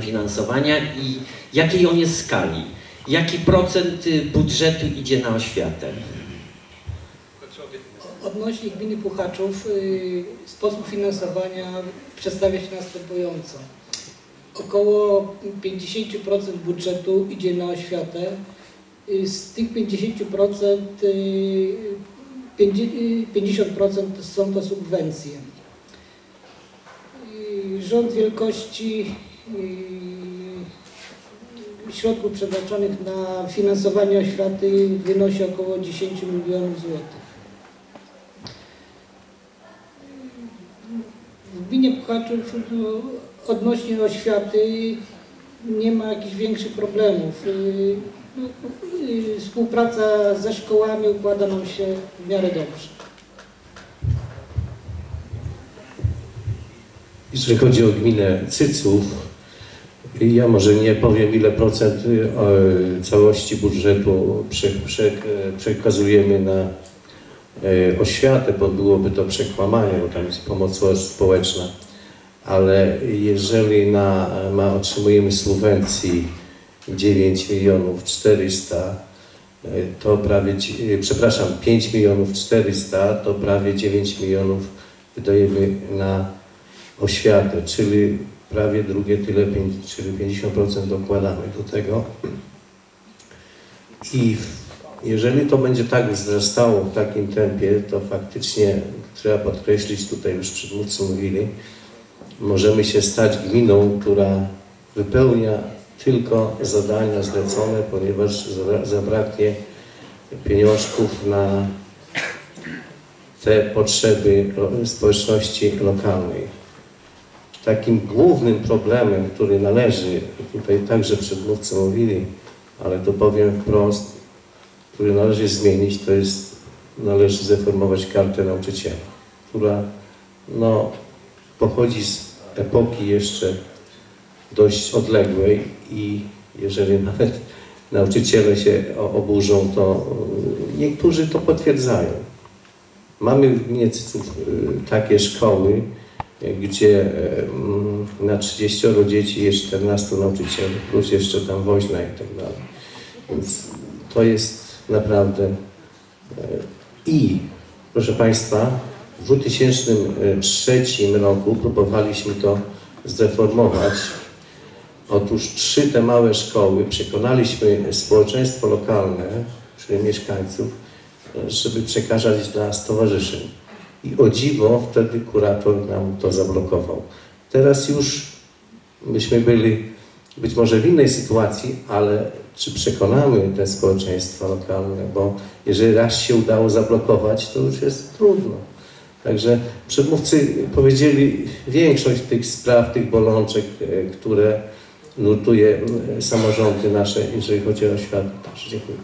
finansowania i jakiej on jest skali? Jaki procent y, budżetu idzie na oświatę? Odnośnie gminy Puchaczów y, sposób finansowania przedstawia się następująco. Około 50% budżetu idzie na oświatę. Y, Z tych 50% y, 50% są to subwencje. Rząd wielkości środków przeznaczonych na finansowanie oświaty wynosi około 10 milionów złotych. W gminie Puchaczów no, odnośnie oświaty nie ma jakichś większych problemów. Y, no, y, Współpraca ze szkołami układa nam się w miarę dobrze. Jeżeli chodzi o gminę Cyców, ja może nie powiem ile procent y, o, całości budżetu prze, prze, przekazujemy na y, oświatę, bo byłoby to przekłamanie, bo tam jest pomoc społeczna. Ale jeżeli na, ma, otrzymujemy subwencji 9 milionów 400, y, to prawie, przepraszam, 5 milionów 400, to prawie 9 milionów wydajemy na oświatę, czyli prawie drugie tyle, czyli 50% dokładamy do tego. I jeżeli to będzie tak wzrastało w takim tempie, to faktycznie trzeba podkreślić, tutaj już przedmówcy mówili, możemy się stać gminą, która wypełnia tylko zadania zlecone, ponieważ za- zabraknie pieniążków na te potrzeby społeczności lokalnej. Takim głównym problemem, który należy, tutaj także przedmówcy mówili, ale to powiem wprost, który należy zmienić, to jest, należy zreformować kartę nauczyciela, która no, pochodzi z epoki jeszcze dość odległej i jeżeli nawet nauczyciele się oburzą, to y, niektórzy to potwierdzają. Mamy w Cyców y, takie szkoły, gdzie y, mm, na 30 dzieci jest 14 nauczycieli, plus jeszcze tam woźna i tak dalej. Więc to jest naprawdę. y, I proszę Państwa, w 2003 roku próbowaliśmy to zreformować. Otóż trzy te małe szkoły przekonaliśmy społeczeństwo lokalne, czyli mieszkańców, żeby przekazać dla stowarzyszeń. I o dziwo wtedy kurator nam to zablokował. Teraz już myśmy byli być może w innej sytuacji, ale czy przekonamy te społeczeństwa lokalne, bo jeżeli raz się udało zablokować, to już jest trudno. Także przedmówcy powiedzieli większość tych spraw, tych bolączek, e, które nurtuje e, samorządy nasze, jeżeli chodzi o. Także Dziękuję.